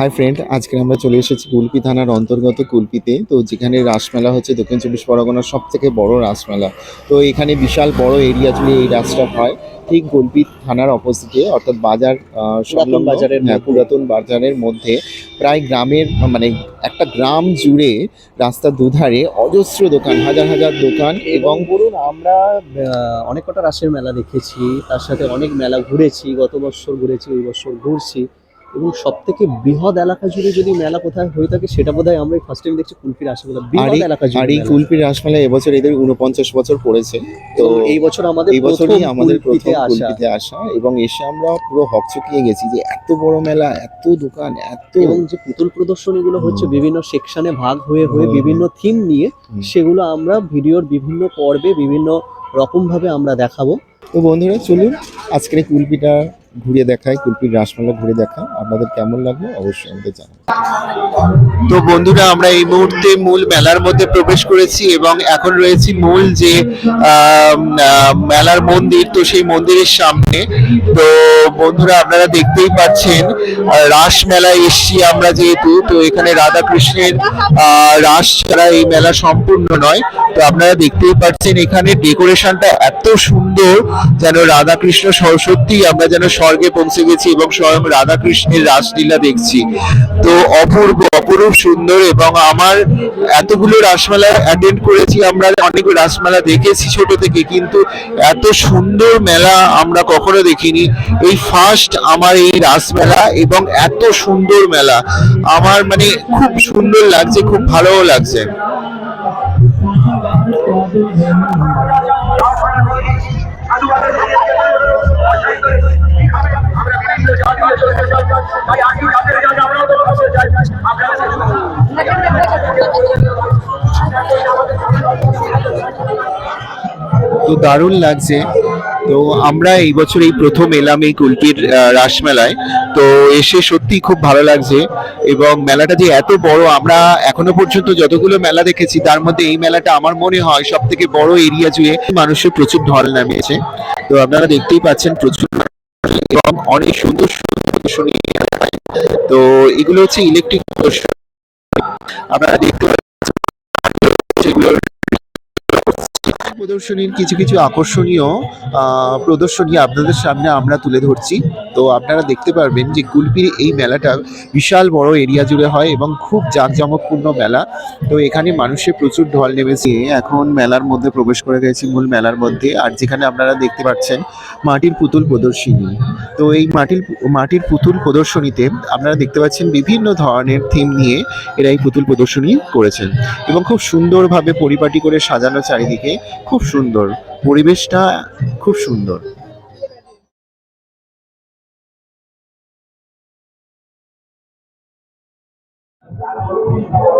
Hi friend আজকে আমরা চলে এসেছি কুলপি থানার অন্তর্গত কুলপিতে। তো যেখানে রাসমেলা হচ্ছে দক্ষিণ চব্বিশ পরগনার সব থেকে বড় রাসমেলা। তো এখানে বিশাল বড় এরিয়া জুড়ে এই রাসটা হয়। ঠিক কুলপি থানার অপোজিটে অর্থাৎ বাজার সংলগ্ন, বাজারের হ্যাঁ, পুরাতন বাজারের মধ্যে। প্রায় গ্রামের মানে একটা গ্রাম জুড়ে রাস্তার দুধারে অজস্র দোকান হাজার হাজার দোকান এবং এবং বলুন আমরা অনেক কটা রাসের মেলা দেখেছি। তার সাথে অনেক মেলা ঘুরেছি গত বছর ঘুরেছি এই বছর ঘুরছি। এবং সব থেকে বৃহৎ এলাকা জুড়ে যদি মেলা কোথায় হয়ে থাকে সেটা বোধহয় আমরা ফার্স্ট টাইম দেখছি কুলপির আর বৃহৎ এলাকা আর জুড়ে এই কুলপির রাসমেলা এবছর এদের উনপঞ্চাশ বছর পড়েছে। তো এই বছর আমাদের এই বছরই আমাদের প্রথম কুলপিতে আসা এবং এসে আমরা পুরো হকচকিয়ে গেছি যে এত বড় মেলা এত দোকান এত এবং যে পুতুল প্রদর্শনীগুলো হচ্ছে বিভিন্ন সেকশনে ভাগ হয়ে হয়ে বিভিন্ন থিম নিয়ে সেগুলো আমরা ভিডিওর বিভিন্ন পর্বে বিভিন্ন রকম ভাবে আমরা দেখাবো। তো বন্ধুরা চলুন আজকের কুলপিটা ঘুরে দেখায় কুলপির রাসমালা ঘুরে দেখা আপনাদের কেমন লাগল অবশ্যই আমাদের জানান তো বন্ধুরা, আমরা এই মুহূর্তে মূল মেলার মধ্যে প্রবেশ করেছি এবং এখন রয়েছি মূল যে মেলার মন্দির, তো সেই মন্দিরের সামনে। তো বন্ধুরা, আপনারা দেখতেই পাচ্ছেন রাস মেলায় এসছি আমরা যেহেতু, তো এখানে রাধা কৃষ্ণের রাস ছাড়া এই মেলা সম্পূর্ণ নয়। তো আপনারা দেখতেই পাচ্ছেন, এখানে ডেকোরেশনটা এত সুন্দর, যেন রাধা কৃষ্ণ সরস্বতী আমরা যেন স্বর্গে পৌঁছে গেছি এবং স্বয়ং রাধা কৃষ্ণের রাসলীলা দেখছি। তো অপূর্ব, অপরূপ সুন্দর এবং আমার এতগুলো রাসমেলা অ্যাটেন্ড করেছি, আমরা অনেক রাসমেলা দেখেছি ছোট থেকে, কিন্তু এত সুন্দর মেলা আমরা কখনো দেখিনি। এই ফার্স্ট আমার এই রাসমেলা এবং এত সুন্দর মেলা, আমার মানে খুব সুন্দর লাগছে, খুব ভালোও লাগছে। তো দারুণ লাগছে। তো আমরা এই বছর এই প্রথম এলাম এই কুলপির রাসমেলায়। তো এসে সত্যি খুব ভালো লাগছে এবং মেলাটা যে এত বড়, আমরা এখনও পর্যন্ত যতগুলো মেলা দেখেছি, তার মধ্যে এই মেলাটা আমার মনে হয় সব থেকে বড় এরিয়া জুড়ে মানুষের প্রচুর ঢল নামিয়েছে। তো আপনারা দেখতেই পাচ্ছেন প্রচুর এবং অনেক সুন্দর সুন্দর তো এগুলো হচ্ছে ইলেকট্রিক আপনারা দেখতে প্রদর্শনীর কিছু কিছু আকর্ষণীয় প্রদর্শনী আপনাদের সামনে আমরা তুলে ধরছি। তো আপনারা দেখতে পারবেন যে কুলপির এই মেলাটা বিশাল বড় এরিয়া জুড়ে হয় এবং খুব জাঁকজমকপূর্ণ মেলা। তো এখানে মানুষের প্রচুর ঢল নেমেছে। এখন মেলার মধ্যে প্রবেশ করে গেছি মূল মেলার মধ্যে। আর যেখানে আপনারা দেখতে পাচ্ছেন মাটির পুতুল প্রদর্শনী। তো এই মাটির মাটির পুতুল প্রদর্শনীতে আপনারা দেখতে পাচ্ছেন বিভিন্ন ধরনের থিম নিয়ে এরা এই পুতুল প্রদর্শনী করেছেন। এবং খুব সুন্দরভাবে পরিপাটি করে সাজানো চারিদিকে খুব সুন্দর। পরিবেশটা খুব সুন্দর। কিন্তু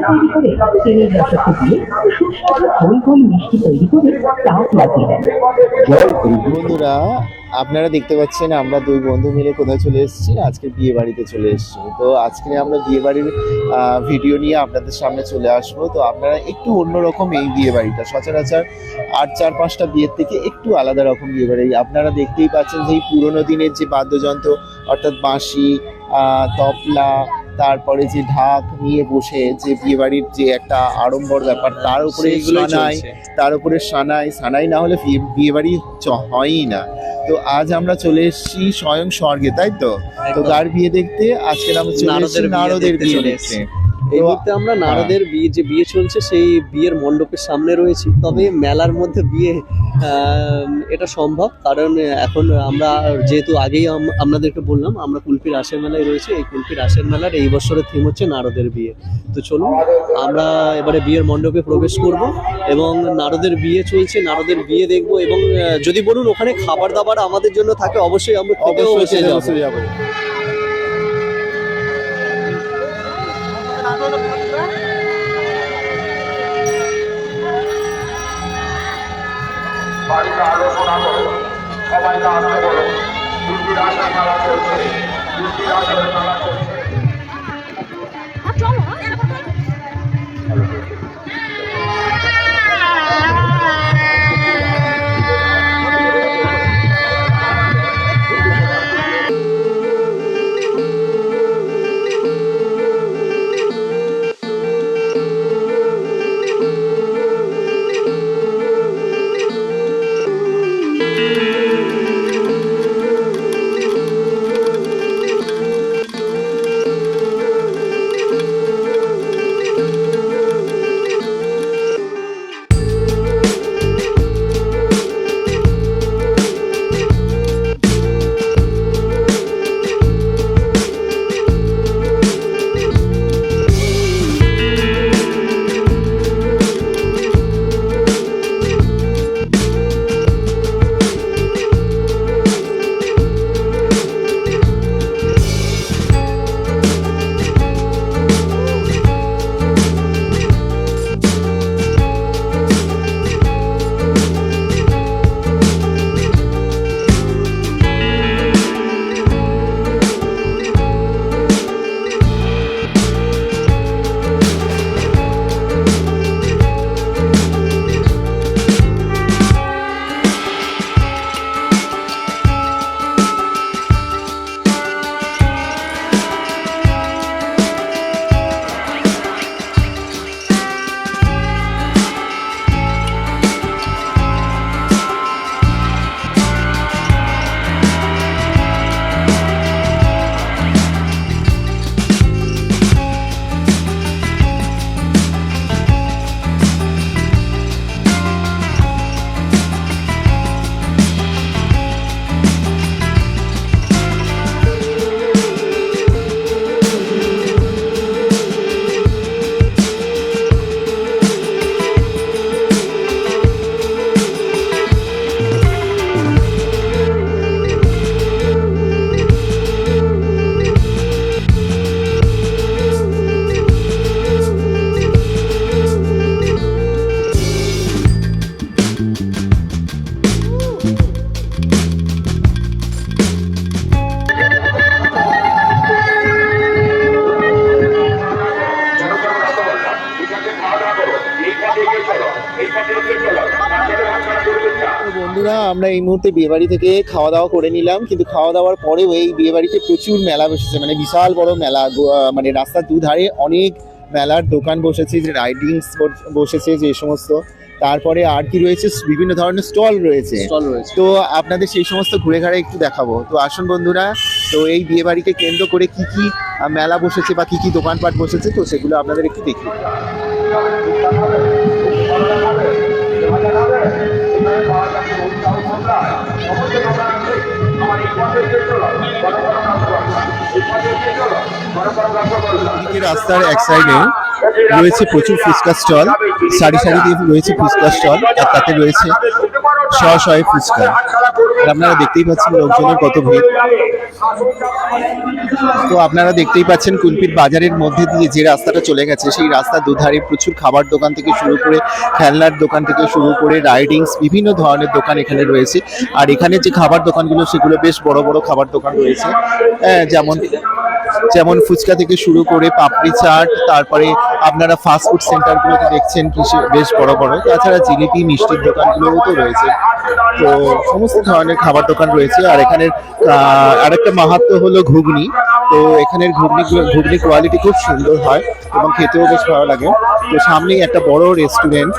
তৈরি করে গোল মিষ্টি তৈরি করে তাপ লাগিয়ে দেন বন্ধুরা আপনারা দেখতে পাচ্ছেন আমরা দুই বন্ধু মিলে কোথায় চলে এসেছি? আজকে বিয়ে বাড়িতে চলে এসেছি। তো আজকে আমরা বিয়ে বাড়ির ভিডিও নিয়ে আপনাদের সামনে চলে আসব। তো আপনারা একটু অন্যরকম এই বিয়ে বাড়িটা, সচরাচর আর চার, পাঁচটা বিয়ের থেকে একটু আলাদা রকম বিয়ে বাড়ি। আপনারা দেখতেই পাচ্ছেন যে এই পুরোনো দিনের যে বাদ্যযন্ত্র, অর্থাৎ বাঁশি তবলা তারপরে যে ঢাক নিয়ে বসে যে বিয়ে বাড়ির যে একটা আড়ম্বর ব্যাপার তার উপরে সানাই তার উপরে সানাই সানাই না হলে বিয়ে- বিয়ে বাড়ি চ- হয়ই না। তো আজ আমরা চলে এসেছি স্বয়ং স্বর্গে তাই তো? তো তার কার বিয়ে দেখতে আজকে আমরা চলে নারদের এসেছি বিয়ে নারদের বিয়ে চলে দেখতে। এই মুহূর্তে আমরা নারদের বিয়ে যে বিয়ে চলছে সেই বিয়ের মণ্ডপের সামনে রয়েছি। তবে মেলার মধ্যে বিয়ে এটা সম্ভব। কারণ এখন আমরা যেহেতু আগেই আপনাদেরকে বললাম আমরা কুলপি রাসের মেলায় রয়েছি। এই কুলপি রাসের মেলার এই বছরের থিম হচ্ছে নারদের বিয়ে। তো চলুন আমরা এবারে বিয়ের মণ্ডপে প্রবেশ করব এবং নারদের বিয়ে চলছে। নারদের বিয়ে দেখব এবং যদি বলুন ওখানে খাবার দাবার আমাদের জন্য থাকে অবশ্যই আমরা খেতেও বসে যাব। বাড়িতে আলোচনা করো সবাই আসতে বলো দুটি রাসের মেলা চলছে। দুটি রাসের মেলা চলছে। আমরা এই মুহূর্তে বিয়ে বাড়ি থেকে খাওয়া দাওয়া করে নিলাম। কিন্তু খাওয়া দাওয়ার পরেও এই বিয়ে বাড়িতে প্রচুর মেলা বসেছে। মানে বিশাল বড় মেলা। মানে রাস্তার দুধারে অনেক মেলার দোকান বসেছে যে রাইডিংস বসেছে যে সমস্ত। তারপরে আর কি রয়েছে? বিভিন্ন ধরনের স্টল রয়েছে। স্টল রয়েছে। তো আপনাদের সেই সমস্ত ঘুরে ঘাড়ে একটু দেখাবো। তো আসুন বন্ধুরা তো এই বিয়ে বাড়িকে কেন্দ্র করে কি কি মেলা বসেছে বা কি কি দোকানপাট বসেছে তো সেগুলো আপনাদের একটু দেখি এদিকে রাস্তার এক সাইডে রয়েছে প্রচুর ফুচকা স্টল। সারি সারি দিয়ে রয়েছে ফুচকা স্টল আর তাতে রয়েছে শ শয়ে ফুচকা। আপনারা দেখতেই পাচ্ছেন লোকজনের কত ভিড়। তো আপনারা দেখতেই পাচ্ছেন কুলপির বাজারের মধ্যে দিয়ে যে রাস্তাটা চলে গেছে সেই রাস্তার দুধারে প্রচুর খাবার দোকান থেকে শুরু করে খেলনার দোকান থেকে শুরু করে রাইডিংস বিভিন্ন ধরনের দোকান এখানে রয়েছে। আর এখানে যে খাবার দোকানগুলো সেগুলো বেশ বড় বড় খাবার দোকান রয়েছে। হ্যাঁ, যেমন যেমন ফুচকা থেকে শুরু করে পাপড়ি চাট, তারপরে আপনারা ফাস্ট ফুড সেন্টারগুলোতে দেখছেন কি সে- বেশ বড় বড়। তাছাড়া জিলিপি, মিষ্টির দোকানগুলোও তো রয়েছে। তো সমস্ত ধরনের খাবার দোকান রয়েছে। আর এখানের আরেকটা মাহাত্ম হলো ঘুগনি। তো এখানের ঘুগনি ঘুগনি কোয়ালিটি খুব সুন্দর হয় এবং খেতেও বেশ ভালো লাগে। তো সামনেই একটা বড় রেস্টুরেন্ট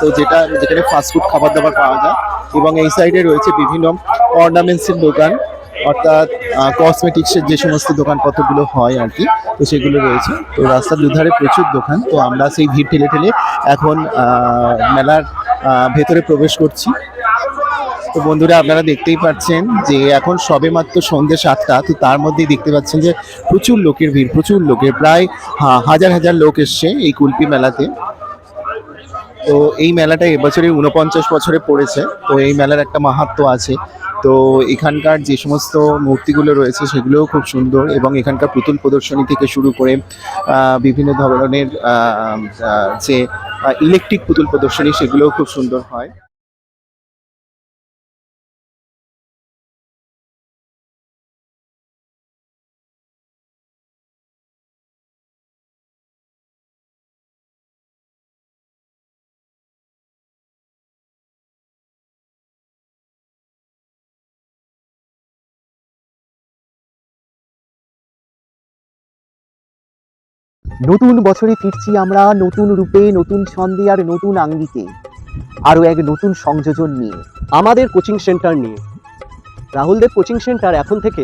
তো যেটা, যেখানে ফাস্টফুড খাবার দাবার পাওয়া যায়। এবং এই সাইডে রয়েছে বিভিন্ন অর্নামেন্টসের দোকান। অর্থাৎ কসমেটিক্সের যে সমস্ত দোকানপত্রগুলো হয় আর কি, তো সেগুলো রয়েছে। তো রাস্তার দুধারে প্রচুর দোকান, তো আমরা সেই ভিড় ঠেলে ঠেলে এখন মেলার ভেতরে প্রবেশ করছি। তো বন্ধুরা, আপনারা দেখতেই পাচ্ছেন যে এখন সবে মাত্র সন্ধ্যে সাতটা, তো তার মধ্যেই দেখতে পাচ্ছেন যে প্রচুর লোকের ভিড়, প্রচুর লোকের, প্রায় হাজার হাজার লোক এসছে এই কুলপি মেলাতে। তো এই মেলাটা এবছরে উনপঞ্চাশ বছরে পড়েছে। তো এই মেলার একটা মাহাত্ম আছে। তো এখানকার যে সমস্ত মূর্তিগুলো রয়েছে, সেগুলোও খুব সুন্দর এবং এখানকার পুতুল প্রদর্শনী থেকে শুরু করে বিভিন্ন ধরনের যে ইলেকট্রিক পুতুল প্রদর্শনী, সেগুলোও খুব সুন্দর হয়। নতুন বছরে ফিরছি আমরা নতুন রূপে, নতুন ছন্দে আর নতুন আঙ্গিকে। আরও এক নতুন সংযোজন নিয়ে, আমাদের কোচিং সেন্টার নিয়ে। রাহুলদেব কোচিং সেন্টার এখন থেকে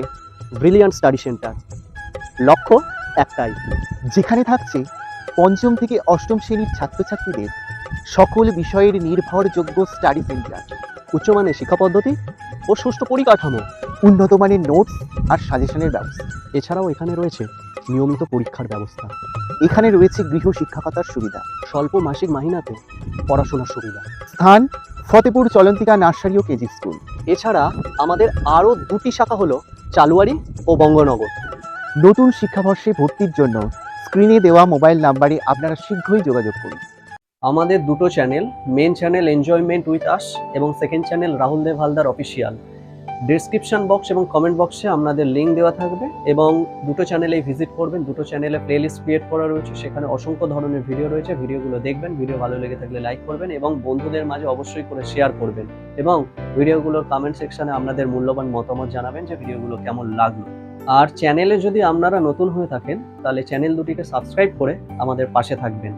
ব্রিলিয়ান্ট স্টাডি সেন্টার লক্ষ্য একটাই, যেখানে থাকছে পঞ্চম থেকে অষ্টম শ্রেণির ছাত্রছাত্রীদের সকল বিষয়ের নির্ভরযোগ্য স্টাডি সেন্টার উচ্চমানের শিক্ষা পদ্ধতি ও সুষ্ঠু পরিকাঠামো উন্নত মানের নোটস আর সাজেশনের ব্যবস্থা। এছাড়াও এখানে রয়েছে নিয়মিত পরীক্ষার ব্যবস্থা। এখানে রয়েছে গৃহ শিক্ষকতার সুবিধা স্বল্প মাসিক মাহিনাতে পড়াশোনার সুবিধা। স্থান ফতেপুর চলন্তিকা নার্সারি ও কেজি স্কুল। এছাড়া আমাদের আরও দুটি শাখা হলো চালুয়ারি ও বঙ্গনগর। নতুন শিক্ষাবর্ষে ভর্তির জন্য স্ক্রিনে দেওয়া মোবাইল নাম্বারে আপনারা শীঘ্রই যোগাযোগ করুন। আমাদের দুটো channel main channel enjoyment with us এবং second channel Rahul Dev Haldar official description box এবং কমেন্ট বক্সে আপনাদের লিঙ্ক দেওয়া থাকবে এবং দুটো চ্যানেলে ভিজিট করবেন, দুটো চ্যানেলে প্লেলিস্ট ক্রিয়েট করা রয়েছে, সেখানে অসংখ্য ধরনের ভিডিও রয়েছে ভিডিওগুলো দেখবেন ভিডিও ভালো লেগে থাকলে লাইক করবেন এবং বন্ধুদের মাঝে অবশ্যই করে শেয়ার করবেন এবং ভিডিওগুলোর কমেন্ট সেকশনে আপনাদের মূল্যবান মতামত জানাবেন যে ভিডিওগুলো কেমন লাগল। আর চ্যানেলে যদি আপনারা নতুন হয়ে থাকেন, তাহলে চ্যানেল দুটিকে সাবস্ক্রাইব করে আমাদের পাশে থাকবেন।